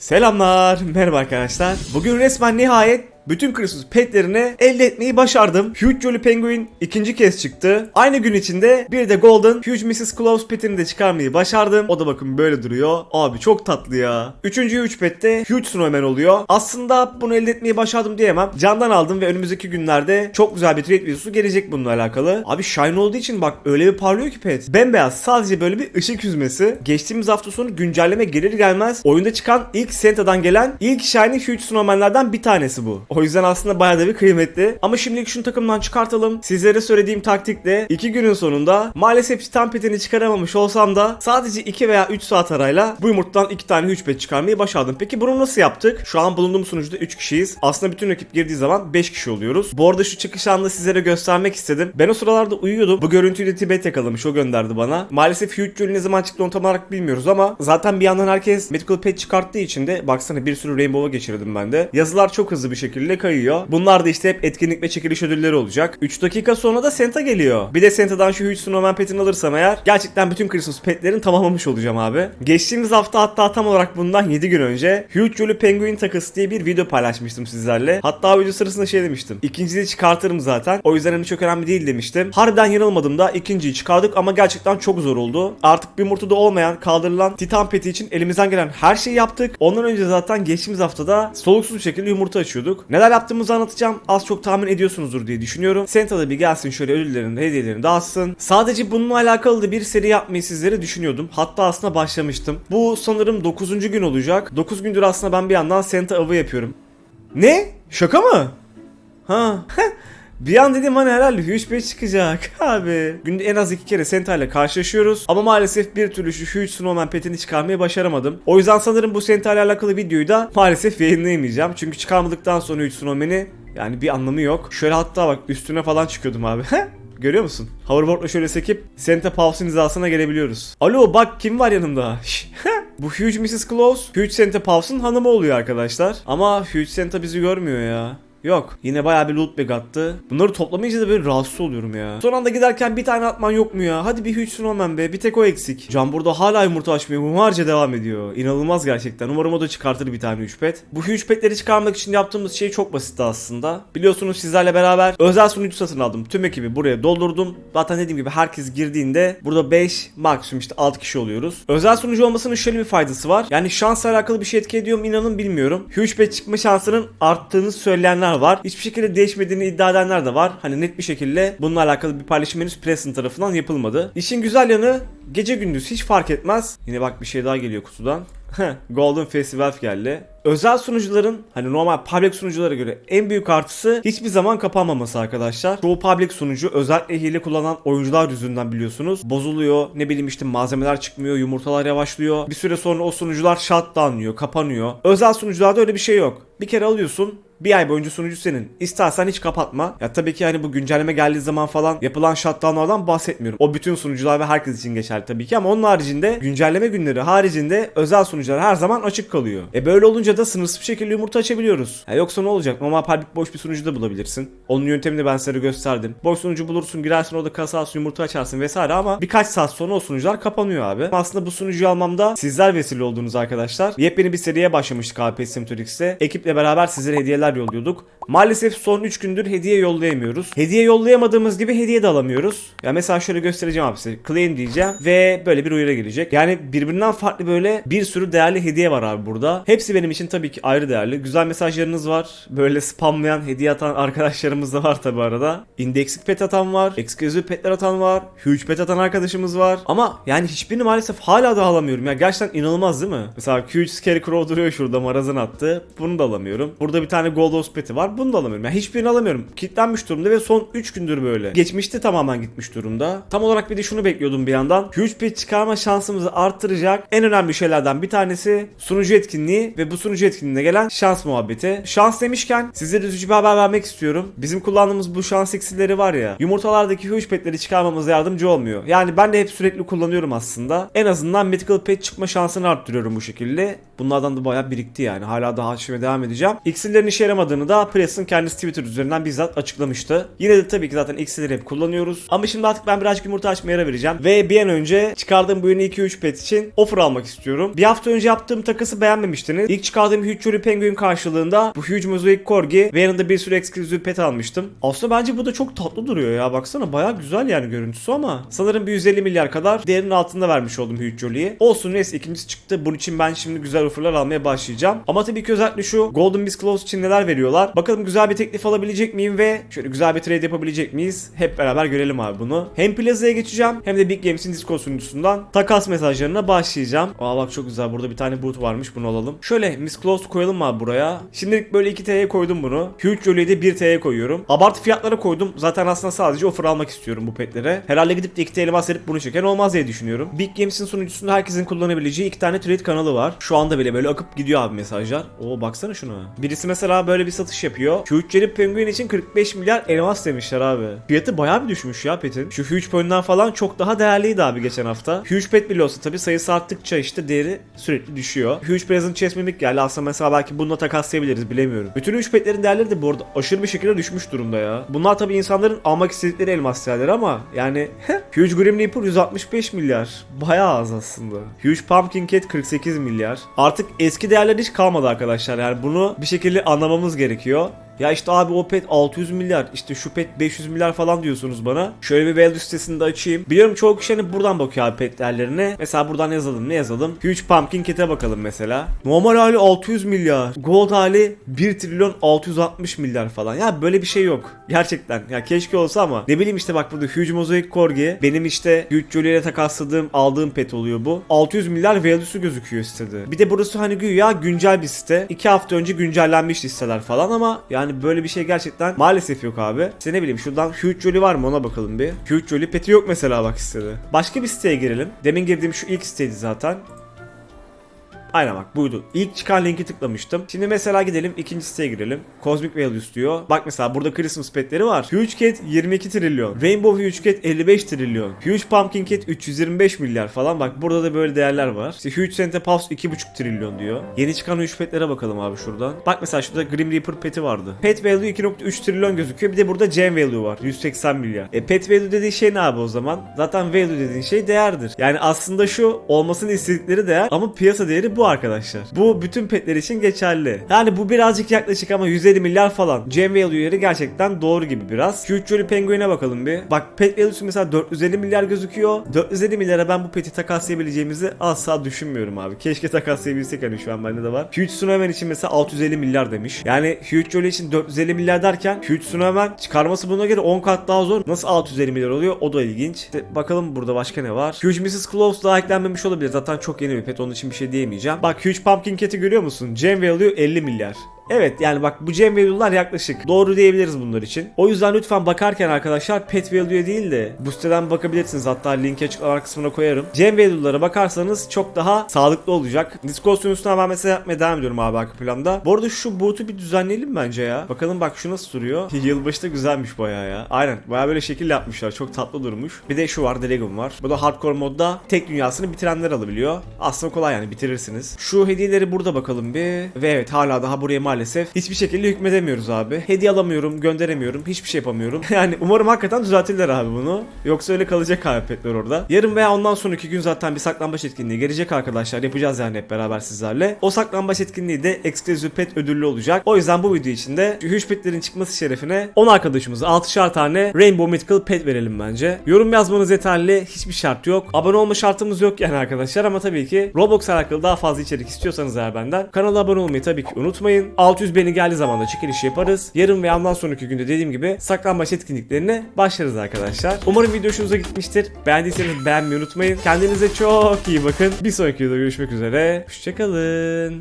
Selamlar, merhaba arkadaşlar. Bugün resmen nihayet bütün Christmas petlerini elde etmeyi başardım. Huge Jolly Penguin ikinci kez çıktı. Aynı gün içinde bir de Golden Huge Mrs. Claus petini de çıkarmayı başardım. O da bakın böyle duruyor. Abi çok tatlı ya. Üçüncü Huge pette Huge Snowman oluyor. Aslında bunu elde etmeyi başardım diyemem. Candan aldım ve önümüzdeki günlerde çok güzel bir trade videosu gelecek bununla alakalı. Abi shine olduğu için bak öyle bir parlıyor ki pet. Bembeyaz sadece böyle bir ışık yüzmesi. Geçtiğimiz hafta sonu güncelleme gelir gelmez oyunda çıkan ilk Santa'dan gelen ilk shiny Huge Snowman'lerden bir tanesi bu. O yüzden aslında bayağı da bir kıymetli. Ama şimdilik şunu takımdan çıkartalım. Sizlere söylediğim taktikle iki günün sonunda maalesef Titan petini çıkaramamış olsam da sadece 2 veya 3 saat arayla bu yumurtadan 2 tane Huge pet çıkarmayı başardım. Peki bunu nasıl yaptık? Şu an bulunduğum sunucuda 3 kişiyiz. Aslında bütün ekip girdiği zaman 5 kişi oluyoruz. Bu arada şu çıkış anını sizlere göstermek istedim. Ben o sıralarda uyuyordum. Bu görüntüyü de Tibet yakalamış. O gönderdi bana. Maalesef Huge Jolly ne zaman çıktı onu tam olarak bilmiyoruz ama zaten bir yandan herkes Medical Pet çıkarttığı için de baksana bir sürü Rainbow'a geçirdim ben de. Yazılar çok hızlı bir şekilde kayıyor. Bunlar da işte hep etkinlik ve çekiliş ödülleri olacak. 3 dakika sonra da Santa geliyor. Bir de Santa'dan şu Huge Snowman petini alırsam eğer gerçekten bütün Christmas petlerini tamamlamış olacağım abi. Geçtiğimiz hafta hatta tam olarak bundan 7 gün önce Huge Jolly Penguin takısı diye bir video paylaşmıştım sizlerle. Hatta video sırasında şey demiştim. İkinciyi çıkartırım zaten. O yüzden hani çok önemli değil demiştim. Harbiden yanılmadım da ikinciyi çıkardık ama gerçekten çok zor oldu. Artık bir murtuda olmayan kaldırılan Titan peti için elimizden gelen her şeyi yaptık. Ondan önce zaten geçtiğimiz haftada soluksuz bir şekilde yumurta açıyorduk. Neler yaptığımızı anlatacağım. Az çok tahmin ediyorsunuzdur diye düşünüyorum. Santa da bir gelsin şöyle ödüllerini, hediyelerini dağıtsın. Sadece bununla alakalı da bir seri yapmayı sizlere düşünüyordum. Hatta aslında başlamıştım. Bu sanırım 9. gün olacak. 9 gündür aslında ben bir yandan Santa avı yapıyorum. Ne? Şaka mı? Ha. Bir an dedim hani herhalde Huge çıkacak abi. Günde en az iki kere Senta ile karşılaşıyoruz. Ama maalesef bir türlü şu Huge Snowman petini çıkarmayı başaramadım. O yüzden sanırım bu Senta ile alakalı videoyu da maalesef yayınlayamayacağım. Çünkü çıkarmadıktan sonra Huge Snowman'i yani bir anlamı yok. Şöyle hatta bak üstüne falan çıkıyordum abi. Görüyor musun? Hoverboard'la şöyle sekip Santa Paus'un hizasına gelebiliyoruz. Alo bak kim var yanımda? Bu Huge Mrs. Claus, Huge Santa Paus'un hanımı oluyor arkadaşlar. Ama Huge Santa bizi görmüyor ya. Yok. Yine bayağı bir loot bag attı. Bunları toplamayınca da böyle rahatsız oluyorum ya. Son anda giderken bir tane atman yok mu ya? Hadi bir Huge Snowman be. Bir tek o eksik. Can burada hala yumurta açmıyor. Humarca devam ediyor. İnanılmaz gerçekten. Umarım o da çıkartır bir tane Huge Pet. Bu Huge Pet'leri çıkarmak için yaptığımız şey çok basitti aslında. Biliyorsunuz sizlerle beraber özel sunucu satın aldım. Tüm ekibi buraya doldurdum. Zaten dediğim gibi herkes girdiğinde burada 5 maksimum işte 6 kişi oluyoruz. Özel sunucu olmasının şöyle bir faydası var. Yani şansla alakalı bir şey etki ediyor mu inanın bilmiyorum. Huge Pet çıkma şansının arttığını söyleyenler var. Hiçbir şekilde değişmediğini iddia edenler de var. Hani net bir şekilde bununla alakalı bir paylaşım henüz Preston tarafından yapılmadı. İşin güzel yanı gece gündüz hiç fark etmez. Yine bak bir şey daha geliyor kutudan. Golden Festival geldi. Özel sunucuların hani normal public sunuculara göre en büyük artısı hiçbir zaman kapanmaması arkadaşlar. Çoğu public sunucu özellikle hile kullanan oyuncular yüzünden biliyorsunuz bozuluyor. Ne bileyim işte malzemeler çıkmıyor, yumurtalar yavaşlıyor. Bir süre sonra o sunucular shutdownlıyor, kapanıyor. Özel sunucularda öyle bir şey yok. Bir kere alıyorsun bir ay boyunca sunucu senin. İstersen hiç kapatma. Ya tabii ki hani bu güncelleme geldiği zaman falan yapılan shutdownlardan bahsetmiyorum. O bütün sunucular ve herkes için geçerli tabii ki ama onun haricinde güncelleme günleri haricinde özel sunucular her zaman açık kalıyor. E böyle olunca da sınırsız bir şekilde yumurta açabiliyoruz. Ya yoksa ne olacak? Normal public boş bir sunucu da bulabilirsin. Onun yöntemini ben size gösterdim. Boş sunucu bulursun, girersin orada kasarsın, yumurta açarsın vesaire ama birkaç saat sonra o sunucular kapanıyor abi. Aslında bu sunucuyu almamda sizler vesile oldunuz arkadaşlar. Yepyeni bir seriye başlamıştık AP Simtrix'te. Ekiple beraber sizlere hediyeler yolluyorduk. Maalesef son 3 gündür hediye yollayamıyoruz. Hediye yollayamadığımız gibi hediye de alamıyoruz. Ya mesela şöyle göstereceğim abi size. Claim diyeceğim ve böyle bir uyarı gelecek. Yani birbirinden farklı böyle bir sürü değerli hediye var abi burada. Hepsi benim için tabii ki ayrı değerli. Güzel mesajlarınız var. Böyle spamlayan, hediye atan arkadaşlarımız da var tabii arada. Indeksik pet atan var. Exclusive petler atan var. Huge pet atan arkadaşımız var. Ama yani hiçbirini maalesef hala da alamıyorum. Ya gerçekten inanılmaz değil mi? Mesela Huge Scarecrow duruyor şurada marazın attı. Bunu da alamıyorum. Burada bir tane Goldos peti var. Bunu da alamıyorum. Yani hiçbirini alamıyorum. Kilitlenmiş durumda ve son 3 gündür böyle. Geçmişte tamamen gitmiş durumda. Tam olarak bir de şunu bekliyordum bir yandan. Huge pet çıkarma şansımızı arttıracak en önemli şeylerden bir tanesi sunucu etkinliği ve bu sunucu etkinliğine gelen şans muhabbeti. Şans demişken sizlere üzücü bir haber vermek istiyorum. Bizim kullandığımız bu şans iksirleri var ya yumurtalardaki huge petleri çıkarmamıza yardımcı olmuyor. Yani ben de hep sürekli kullanıyorum aslında. En azından medical pet çıkma şansını arttırıyorum bu şekilde. Bunlardan da bayağı birikti yani. Hala daha açmaya devam edeceğim. İksirlerin işe yaramadığını da Press'ın kendisi Twitter üzerinden bizzat açıklamıştı. Yine de tabii ki zaten X'leri hep kullanıyoruz. Ama şimdi artık ben birazcık yumurta açmaya ara vereceğim. Ve bir an önce çıkardığım bu yeni 2-3 pet için offer almak istiyorum. Bir hafta önce yaptığım takası beğenmemiştiniz. İlk çıkardığım Huge Jolly Penguin karşılığında bu Huge Mosaic Corgi ve yanında bir sürü exclusive pet almıştım. Aslında bence bu da çok tatlı duruyor ya. Baksana baya güzel yani görüntüsü ama sanırım bir 150 milyar kadar değerinin altında vermiş oldum Huge Jolly'yi. Olsun neyse ikincisi çıktı. Bunun için ben şimdi güzel offerlar almaya başlayacağım. Ama tabii ki özellikle şu Golden Beast Claws için neler veriyorlar. Bakalım güzel bir teklif alabilecek miyim ve şöyle güzel bir trade yapabilecek miyiz? Hep beraber görelim abi bunu. Hem Plaza'ya geçeceğim hem de Big Games'in Discord sunucusundan takas mesajlarına başlayacağım. Aa bak çok güzel burada bir tane boot varmış bunu alalım. Şöyle Miss Claws koyalım abi buraya. Şimdilik böyle 2 TL'ye koydum bunu. Huge Jolly'yi de 1 TL'ye koyuyorum. Abartı fiyatlara koydum. Zaten aslında sadece offer almak istiyorum bu petlere. Herhalde gidip de 2 TL bahsedip bunu çeken olmaz diye düşünüyorum. Big Games'in sunucusunda herkesin kullanabileceği iki tane trade kanalı var. Şu anda bile böyle akıp gidiyor abi mesajlar. Oo baksana şuna. Birisi mesela böyle bir satış yapıyor. Huge Jelly Penguin için 45 milyar elmas demişler abi. Fiyatı bayağı bir düşmüş ya petin. Şu Huge Point'den falan çok daha değerliydi abi geçen hafta. Huge Pet bile olsa tabi sayısı arttıkça işte değeri sürekli düşüyor. Huge Present Chest Mimic geldi. Aslında mesela belki bununla takaslayabiliriz bilemiyorum. Bütün Huge Pet'lerin değerleri de bu arada aşırı bir şekilde düşmüş durumda ya. Bunlar tabi insanların almak istedikleri elmas değerleri ama yani Huge Grim Reaper 165 milyar. Bayağı az aslında. Huge Pumpkin Cat 48 milyar. Artık eski değerler hiç kalmadı arkadaşlar. Yani bunu bir şekilde anlamamız gerekiyor. Ya işte abi o pet 600 milyar işte şu pet 500 milyar falan diyorsunuz bana. Şöyle bir value sitesini de açayım. Biliyorum çoğu kişi hani buradan bakıyor abi pet değerlerine. Mesela buradan yazalım ne yazalım? Huge Pumpkin Cat'e bakalım mesela. Normal hali 600 milyar. Gold hali 1 trilyon 660 milyar falan. Ya böyle bir şey yok. Gerçekten. Ya keşke olsa ama. Ne bileyim işte bak burada Huge Mosaic Corgi. Benim işte Huge Jolly ile takasladığım aldığım pet oluyor bu. 600 milyar value'su gözüküyor sitede. Bir de burası hani güya güncel bir site. 2 hafta önce güncellenmiş listeler falan ama yani böyle bir şey gerçekten maalesef yok abi. İşte ne bileyim şuradan Huge Jolly var mı ona bakalım bir. Huge Jolly peti yok mesela bak sitede. Başka bir siteye girelim. Demin girdiğim şu ilk siteydi zaten. Aynen bak buydu. İlk çıkan linki tıklamıştım. Şimdi mesela gidelim ikinci siteye girelim. Cosmic Values diyor. Bak mesela burada Christmas petleri var. Huge Cat 22 trilyon. Rainbow Huge Cat 55 trilyon. Huge Pumpkin Cat 325 milyar falan. Bak burada da böyle değerler var. İşte Huge Santa Paws 2,5 trilyon diyor. Yeni çıkan Huge petlere bakalım abi şuradan. Bak mesela şurada Grim Reaper peti vardı. Pet Value 2.3 trilyon gözüküyor. Bir de burada Gem Value var. 180 milyar. E Pet Value dediğin şey ne abi o zaman? Zaten Value dediğin şey değerdir. Yani aslında şu olmasını istedikleri değer ama piyasa değeri bu arkadaşlar. Bu bütün petler için geçerli. Yani bu birazcık yaklaşık ama 150 milyar falan. Gem Value yeri gerçekten doğru gibi biraz. Huge Jolly Penguin'e bakalım bir. Bak pet value'su mesela 450 milyar gözüküyor. 450 milyara ben bu peti takaslayabileceğimizi asla düşünmüyorum abi. Keşke takaslayabilsek hani şu an bende de var. Huge Snowman için mesela 650 milyar demiş. Yani Huge Jolly için 450 milyar derken Huge Snowman çıkarması buna göre 10 kat daha zor. Nasıl 650 milyar oluyor? O da ilginç. İşte bakalım burada başka ne var? Huge Mrs. Claus daha eklenmemiş olabilir. Zaten çok yeni bir pet. Onun için bir şey diyemeyeceğim. Bak Huge Pumpkin Cat'i görüyor musun? Gem Value 50 milyar. Evet yani bak bu gem value'lar yaklaşık. Doğru diyebiliriz bunlar için. O yüzden lütfen bakarken arkadaşlar pet value değil de bu siteden bakabilirsiniz. Hatta linki açıklama kısmına koyarım. Gem value'lara bakarsanız çok daha sağlıklı olacak. Discord sunucusuna ben mesela yapmaya devam ediyorum abi arka planda. Bu arada şu boot'u bir düzenleyelim bence ya. Bakalım bak şu nasıl duruyor. Yılbaşı da güzelmiş bayağı ya. Aynen bayağı böyle şekil yapmışlar. Çok tatlı durmuş. Bir de şu var Dragon var. Bu da hardcore modda tek dünyasını bitirenler alabiliyor. Aslında kolay yani bitirirsiniz. Şu hediyeleri burada bakalım bir. Ve evet hala daha buraya maalesef hiçbir şekilde hükmedemiyoruz abi. Hediye alamıyorum, gönderemiyorum, hiçbir şey yapamıyorum. yani umarım hakikaten düzeltirler abi bunu. Yoksa öyle kalacak abi petler orada. Yarın veya ondan sonraki gün zaten bir saklambaç etkinliği gelecek arkadaşlar. Yapacağız yani hep beraber sizlerle. O saklambaç etkinliği de Exclusive Pet ödüllü olacak. O yüzden bu video içinde şu huge petlerin çıkması şerefine 10 arkadaşımıza 6'şar tane Rainbow Mythical Pet verelim bence. Yorum yazmanız yeterli. Hiçbir şart yok. Abone olma şartımız yok yani arkadaşlar ama tabii ki Roblox alakalı daha fazla içerik istiyorsanız eğer benden kanala abone olmayı tabii ki unutmayın. 600 beni geldiği zaman da çekiliş yaparız. Yarın ve ondan sonraki günde dediğim gibi saklambaç etkinliklerine başlarız arkadaşlar. Umarım video hoşunuza gitmiştir. Beğendiyseniz beğenmeyi unutmayın. Kendinize çok iyi bakın. Bir sonraki videoda görüşmek üzere. Hoşçakalın.